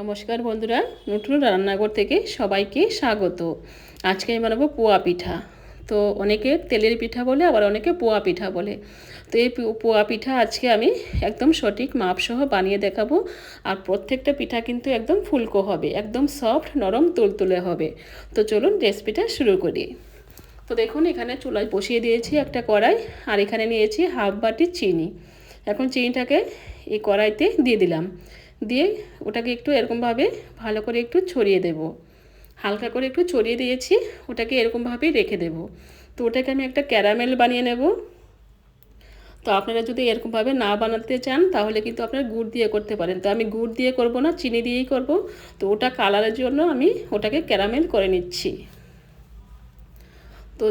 নমস্কার বন্ধুরা, নতুন রান্নাঘর থেকে সবাইকে স্বাগত। আজকে আমি বানাবো পোয়া পিঠা। তো অনেকে তেলের পিঠা বলে, আবার অনেকে পোয়া পিঠা বলে। তো এই পোয়া পিঠা আজকে আমি একদম সঠিক মাপসহ বানিয়ে দেখাবো। আর প্রত্যেকটা পিঠা কিন্তু একদম ফুলকো হবে, একদম সফট, নরম, তুলতুলে হবে। তো চলুন রেসিপিটা শুরু করি। তো দেখুন, এখানে চুলায় বসিয়ে দিয়েছি একটা কড়াই, আর এখানে নিয়েছি হাফ বাটি চিনি। এখন চিনিটাকে এই কড়াইতে দিয়ে দিলাম। দিয়ে ওটাকে একটু এরকমভাবে ভালো করে একটু ছড়িয়ে দেব। হালকা করে একটু ছড়িয়ে দিয়েছি, ওটাকে এরকমভাবেই রেখে দেব। তো ওটাকে আমি একটা ক্যারামেল বানিয়ে নেব। তো আপনারা যদি এরকমভাবে না বানাতে চান, তাহলে কিন্তু আপনারা গুড় দিয়ে করতে পারেন। তো আমি গুড় দিয়ে করব না, চিনি দিয়েই করব। তো ওটা কালারের জন্য আমি ওটাকে ক্যারামেল করে নিচ্ছি। তো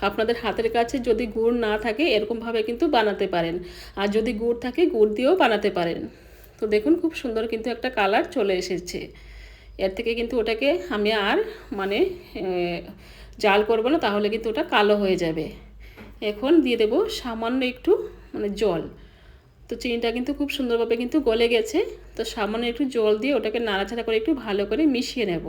আপনাদের হাতের কাছে যদি গুড় না থাকে, এরকমভাবে কিন্তু বানাতে পারেন। আর যদি গুড় থাকে, গুড় দিয়েও বানাতে পারেন। তো দেখুন খুব সুন্দর কিন্তু একটা কালার চলে এসেছে। এর থেকে কিন্তু ওটাকে আমি আর মানে জাল করব না, তাহলে কিন্তু ওটা কালো হয়ে যাবে। এখন দিয়ে দেব সামান্য একটু মানে জল। তো চিনিটা কিন্তু খুব সুন্দরভাবে কিন্তু গলে গেছে। তো সামান্য একটু জল দিয়ে ওটাকে নাড়াচাড়া করে একটু ভালো করে মিশিয়ে নেব।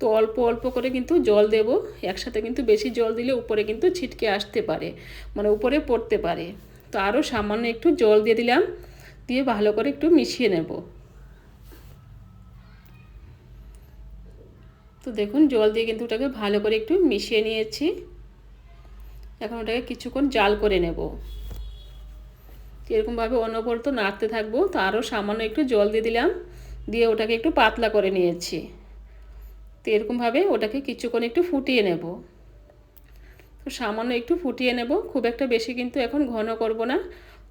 তো অল্প অল্প করে কিন্তু জল দেব। একসাথে কিন্তু বেশি জল দিলে উপরে কিন্তু ছিটকে আসতে পারে মানে উপরে পড়তে পারে। তো আরও সামান্য একটু জল দিয়ে দিলাম। দিয়ে ভালো করে একটু মিশিয়ে নেব। তো দেখুন, জল দিয়ে কিন্তু ওটাকে ভালো করে একটু মিশিয়ে নিয়েছি। এখন ওটাকে কিছুক্ষণ জাল করে নেব। এরকমভাবে অনবরত নাড়তে থাকব, তো আরও সামান্য একটু জল দিয়ে দিলাম, দিয়ে ওটাকে একটু পাতলা করে নিয়েছি। তো এরকমভাবে ওটাকে কিছুক্ষণ একটু ফুটিয়ে নেব। তো সামান্য একটু ফুটিয়ে নেব, খুব একটা বেশি কিন্তু এখন ঘন করব না।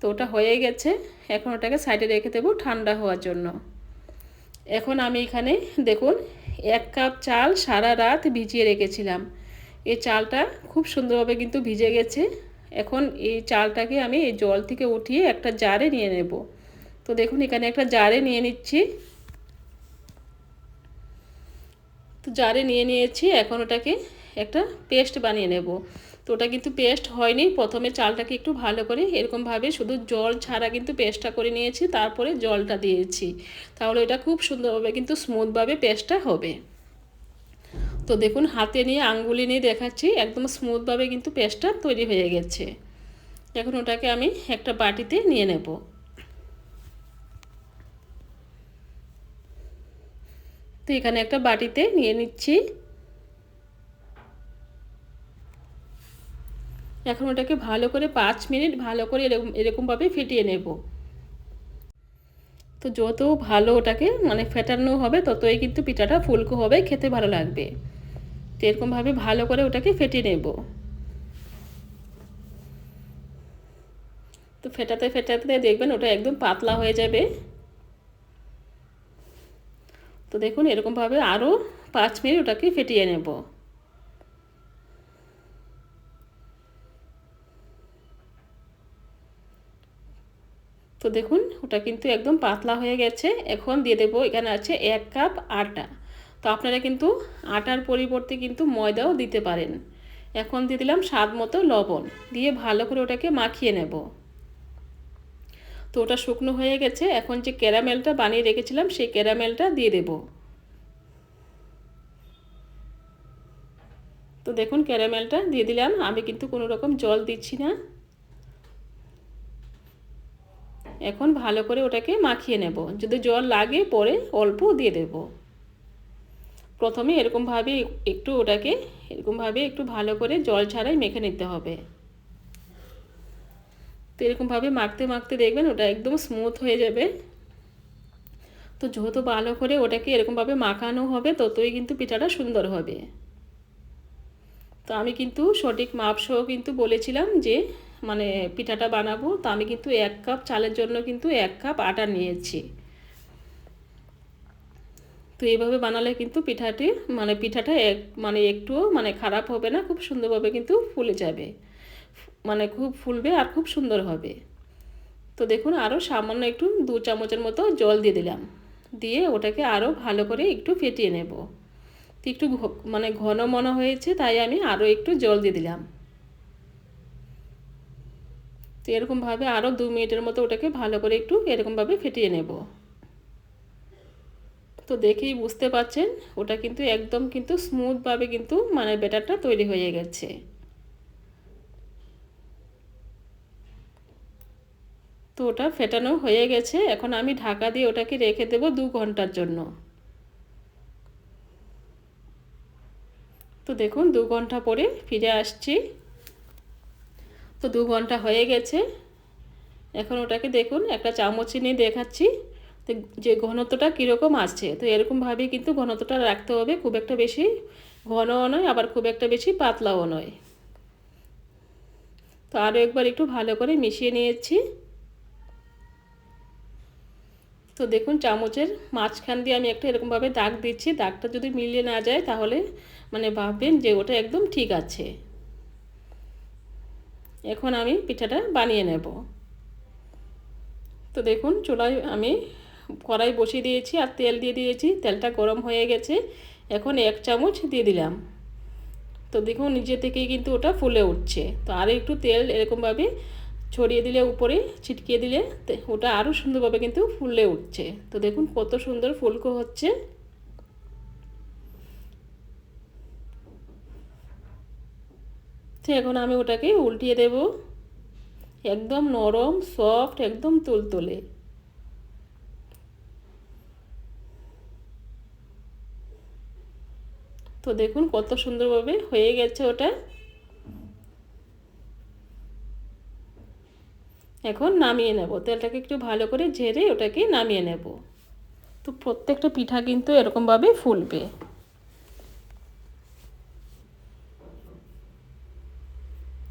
তো ওটা হয়ে গেছে। এখন ওটাকে সাইডে রেখে দেবো ঠান্ডা হওয়ার জন্য। এখন আমি এখানে দেখুন, এক কাপ চাল সারা রাত ভিজিয়ে রেখেছিলাম। এই চালটা খুব সুন্দরভাবে কিন্তু ভিজে গেছে। এখন এই চালটাকে আমি এই জল থেকে উঠিয়ে একটা জারে নিয়ে নেব। তো দেখুন, এখানে একটা জারে নিয়ে নিচ্ছি। তো জারে নিয়ে নিয়েছি, এখন ওটাকে একটা পেস্ট বানিয়ে নেব। তো ওটা কিন্তু পেস্ট হয়নি। প্রথমে চালটাকে একটু ভালো করে এরকমভাবে শুধু জল ছাড়া কিন্তু পেস্টটা করে নিয়েছি, তারপরে জলটা দিয়েছি। তাহলে এটা খুব সুন্দরভাবে কিন্তু স্মুথভাবে পেস্টটা হবে। তো দেখুন, হাতে নিয়ে আঙ্গুলি নিয়ে দেখাচ্ছি, একদম স্মুথভাবে কিন্তু পেস্টটা তৈরি হয়ে গেছে। এখন ওটাকে আমি একটা বাটিতে নিয়ে নেব। তো এখানে একটা বাটিতে নিয়ে নিচ্ছি। এখন ওটাকে ভালো করে পাঁচ মিনিট ভালো করে এরকম, এরকমভাবে ফেটিয়ে নেব। তো যত ভালো ওটাকে মানে ফেটানো হবে, ততই কিন্তু পিঠাটা ফুলকো হবে, খেতে ভালো লাগবে। তো এরকমভাবে ভালো করে ওটাকে ফেটিয়ে নেব। তো ফেটাতে ফেটাতে দেখবেন ওটা একদম পাতলা হয়ে যাবে। তো দেখুন এরকমভাবে আরও পাঁচ মিনিট ওটাকে ফেটিয়ে নেব। তো দেখুন, ওটা কিন্তু একদম পাতলা হয়ে গেছে। এখন দিয়ে দেবো, এখানে আছে এক কাপ আটা। তো আপনারা কিন্তু আটার পরিবর্তে কিন্তু ময়দাও দিতে পারেন। এখন দিয়ে দিলাম স্বাদ মতো লবণ। দিয়ে ভালো করে ওটাকে মাখিয়ে নেব। তো ওটা শুকনো হয়ে গেছে। এখন যে ক্যারামেলটা বানিয়ে রেখেছিলাম, সেই ক্যারামেলটা দিয়ে দেব। তো দেখুন, ক্যারামেলটা দিয়ে দিলাম। আমি কিন্তু কোনো রকম জল দিচ্ছি না। এখন ভালো করে ওটাকে মাখিয়ে নেব। যদি জল লাগে পরে অল্প দিয়ে দেব। প্রথমে এরকমভাবে একটু ওটাকে এরকমভাবে একটু ভালো করে জল ছাড়াই মেখে নিতে হবে। তো এরকমভাবে মাখতে মাখতে দেখবেন ওটা একদম স্মুথ হয়ে যাবে। তো যত ভালো করে ওটাকে এরকমভাবে মাখানো হবে, ততই কিন্তু পিঠাটা সুন্দর হবে। তো আমি কিন্তু সঠিক মাপসহ কিন্তু বলেছিলাম যে মানে পিঠাটা বানাবো, তো আমি কিন্তু এক কাপ চালের জন্য কিন্তু এক কাপ আটা নিয়েছি। তো এইভাবে বানালে কিন্তু পিঠাটি মানে পিঠাটা এক মানে একটুও মানে খারাপ হবে না, খুব সুন্দরভাবে কিন্তু ফুলে যাবে। মানে খুব ফুলবে আর খুব সুন্দর হবে। তো দেখুন, আরও সামান্য একটু দু চামচের মতো জল দিয়ে দিলাম। দিয়ে ওটাকে আরও ভালো করে একটু ফেটিয়ে নেব। একটু মানে ঘন মনে হয়েছে, তাই আমি আরও একটু জল দিয়ে দিলাম। তো এরকমভাবে আরও দু মিনিটের মতো ওটাকে ভালো করে একটু এরকমভাবে ফেটিয়ে নেব। তো দেখেই বুঝতে পারছেন, ওটা কিন্তু একদম কিন্তু স্মুথভাবে কিন্তু মানে ব্যাটারটা তৈরি হয়ে গেছে। তো ওটা ফেটানো হয়ে গেছে, এখন আমি ঢাকা দিয়ে ওটাকে রেখে দেবো দু ঘণ্টার জন্য। তো দেখুন দু ঘণ্টা পরে ফিরে আসছি। তো দু ঘণ্টা হয়ে গেছে। এখন ওটাকে দেখুন, একটা চামচ নিয়ে দেখাচ্ছি। তো যে ঘনত্বটা কীরকম আসছে, তো এরকমভাবেই কিন্তু ঘনত্বটা রাখতে হবে। খুব একটা বেশি ঘনও নয়, আবার খুব একটা বেশি পাতলাও নয়। তো আরও একবার একটু ভালো করে মিশিয়ে নিয়েছি। তো দেখুন, চামচের মাঝখান দিয়ে আমি একটা এরকমভাবে দাগ দিচ্ছি। দাগটা যদি মিলিয়ে না যায়, তাহলে মানে ভাববেন যে ওটা একদম ঠিক আছে। এখন আমি পিঠাটা বানিয়ে নেব। তো দেখুন, চুলায় আমি কড়াই বসিয়ে দিয়েছি আর তেল দিয়ে দিয়েছি, তেলটা গরম হয়ে গেছে। এখন এক চামচ দিয়ে দিলাম। তো দেখুন নিজে থেকেই কিন্তু ওটা ফুলে উঠছে। তো আর একটু তেল এরকমভাবে ছড়িয়ে দিলে, উপরে ছিটকিয়ে দিলে ওটা আরও সুন্দরভাবে কিন্তু ফুলে উঠছে। তো দেখুন, কত সুন্দর ফুলকো হচ্ছে। তো এখন আমি ওটাকে উল্টিয়ে দেব। একদম নরম সফট একদম তুলতুলে। তো দেখুন কত সুন্দরভাবে হয়ে গেছে ওটা। এখন নামিয়ে নেব। তেলটাকে একটু ভালো করে ঝেড়ে ওটাকে নামিয়ে নেব। তো প্রত্যেকটা পিঠা কিন্তু এরকমভাবে ফুলবে।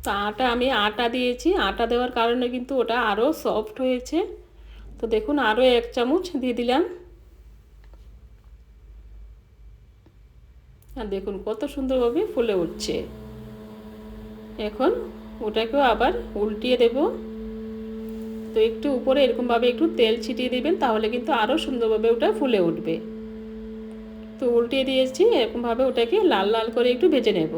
তো আটা আমি আটা দিয়েছি। আটা দেওয়ার কারণে কিন্তু ওটা আরও সফট হয়েছে। তো দেখুন আরও এক চামচ দিয়ে দিলাম। আর দেখুন, কত সুন্দরভাবে ফুলে উঠছে। এখন ওটাকেও আবার উল্টিয়ে দেব। তো একটু উপরে এরকমভাবে একটু তেল ছিটিয়ে দেবেন, তাহলে কিন্তু আরও সুন্দরভাবে ওটা ফুলে উঠবে। তো উল্টিয়ে দিয়েছি, এরকমভাবে ওটাকে লাল লাল করে একটু ভেজে নেব।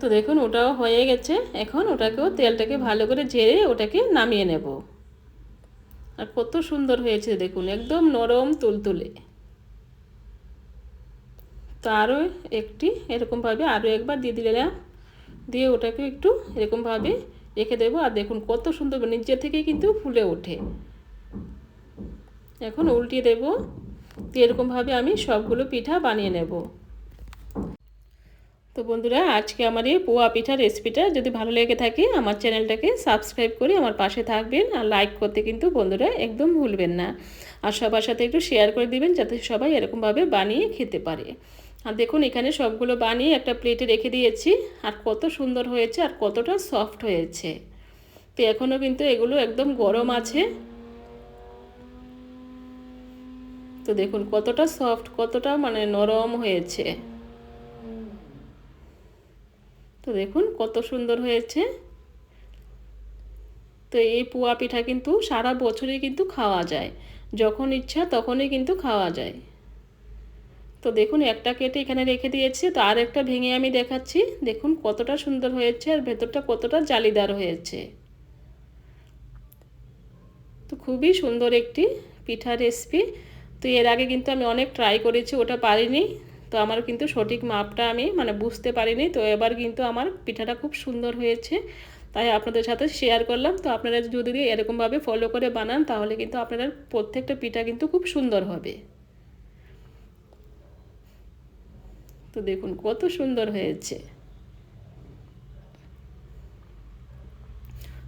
তো দেখুন, ওটাও হয়ে গেছে। এখন ওটাকেও তেলটাকে ভালো করে ঝেড়ে ওটাকে নামিয়ে নেব। আর কত সুন্দর হয়েছে দেখুন, একদম নরম তুলতুলে। তো আরও একটি এরকমভাবে আরও একবার দিয়ে দিলাম। দিয়ে ওটাকে একটু এরকমভাবে রেখে দেবো। আর দেখুন, কত সুন্দর নিচে থেকে কিন্তু ফুলে ওঠে। এখন উল্টিয়ে দেবো। তো এরকমভাবে আমি সবগুলো পিঠা বানিয়ে নেব। তো বন্ধুরা, আজকে আমার এই পোয়া পিঠা রেসিপিটা যদি ভালো লেগে থাকে, আমার চ্যানেলটাকে সাবস্ক্রাইব করে আমার পাশে থাকবেন আর লাইক করতে কিন্তু বন্ধুরা একদম ভুলবেন না। আর সবার সাথে একটু শেয়ার করে দিবেন যাতে সবাই এরকমভাবে বানিয়ে খেতে পারে। আর দেখুন, এখানে সবগুলো বানিয়ে একটা প্লেটে রেখে দিয়েছি। আর কত সুন্দর হয়েছে আর কতটা সফট হয়েছে। তো এখনও কিন্তু এগুলো একদম গরম আছে। তো দেখুন, কতটা সফট কতটা মানে নরম হয়েছে। তো দেখুন কত সুন্দর হয়েছে। তো এই পোয়া পিঠা কিন্তু সারা বছরই কিন্তু খাওয়া যায়। যখন ইচ্ছা তখনই কিন্তু খাওয়া যায়। তো দেখুন একটা কেটে এখানে রেখে দিয়েছি। তো আর একটা ভেঙে আমি দেখাচ্ছি। দেখুন কতটা সুন্দর হয়েছে আর ভেতরটা কতটা জালিদার হয়েছে। তো খুবই সুন্দর একটি পিঠা রেসিপি তো এর আগে কিন্তু আমি অনেক ট্রাই করেছি, ওটা পারিনি। তো আমার কিন্তু সঠিক মাপটা আমি মানে বুঝতে পারিনি। তো এবার কিন্তু আমার পিঠাটা খুব সুন্দর হয়েছে। তাই আপনাদের সাথে শেয়ার করলাম। তো আপনারা যদি এরকমভাবে ফলো করে বানান, তাহলে কিন্তু আপনাদের প্রত্যেকটা পিঠা কিন্তু খুব সুন্দর হবে। তো দেখুন, কত সুন্দর হয়েছে।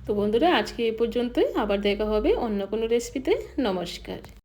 তো বন্ধুরা, আজকে এই পর্যন্তই। আবার দেখা হবে অন্য কোনো রেসিপিতে নমস্কার।